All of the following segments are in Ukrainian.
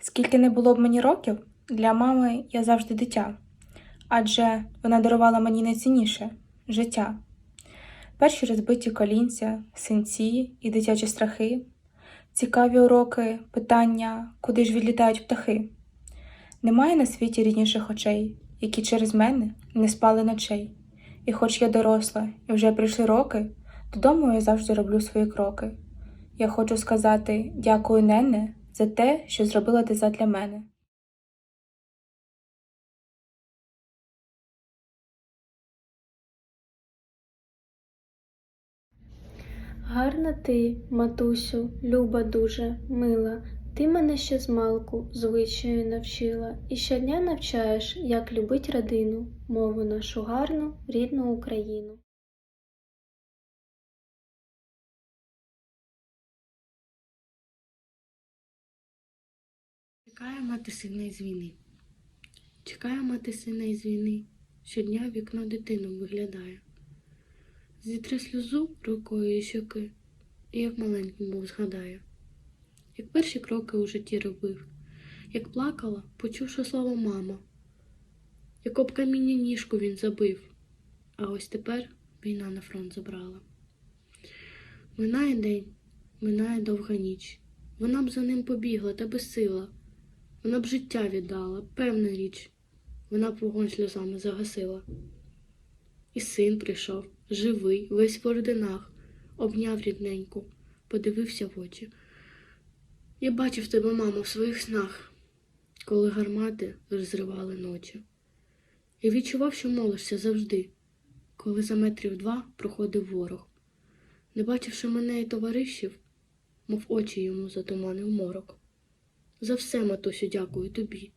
Скільки не було б мені років, для мами я завжди дитя, адже вона дарувала мені найцінніше життя. Перші розбиті колінця, синці і дитячі страхи, цікаві уроки, питання, куди ж відлітають птахи. Немає на світі рідніших очей, які через мене не спали ночей. І хоч я доросла і вже прийшли роки, додому я завжди роблю свої кроки. Я хочу сказати дякую, Нене, за те, що зробила ти задля мене. Гарна ти, матусю, люба дуже, мила. Ти мене ще змалку звичаю навчила і щодня навчаєш, як любить родину, мову нашу гарну, рідну Україну. Чекає мати сина із війни. Чекає мати сина із війни. Щодня вікно дитину виглядає. Зітре сльозу рукою і щоки, і як маленьким був згадає. Як перші кроки у житті робив, як плакала, почувши слово мама, як об каміння ніжку він забив, а ось тепер війна на фронт забрала. Минає день, минає довга ніч. Вона б за ним побігла та безсила. Вона б життя віддала, певна річ, вона б вогонь сльозами загасила. І син прийшов, живий, весь в орденах, обняв рідненьку, подивився в очі. Я бачив тебе, мамо, в своїх снах, коли гармати розривали ночі. Я відчував, що молишся завжди, коли за метрів два проходив ворог. Не бачивши мене і товаришів, мов очі йому затуманив морок. За все, матусю, дякую тобі,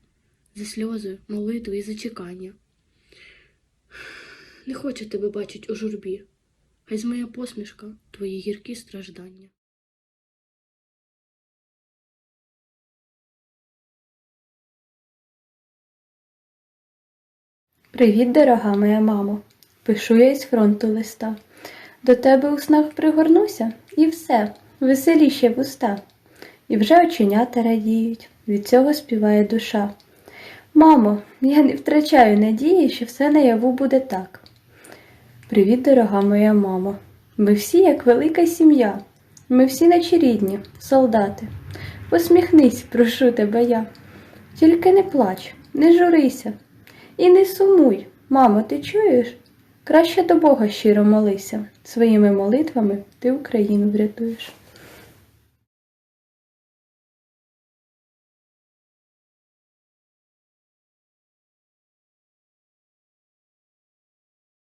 за сльози, молитви і за чекання. Не хочу тебе бачить у журбі, хай з моя посмішка твої гіркі страждання. Привіт, дорога моя мамо. Пишу я із фронту листа. До тебе у снах пригорнуся, і все, веселіще вуста. І вже оченята радіють, від цього співає душа. Мамо, я не втрачаю надії, що все наяву буде так. Привіт, дорога моя мамо. Ми всі як велика сім'я. Ми всі наче рідні, солдати. Посміхнись, прошу тебе я. Тільки не плач, не журися. І не сумуй, мамо, ти чуєш? Краще до Бога щиро молися. Своїми молитвами ти Україну врятуєш.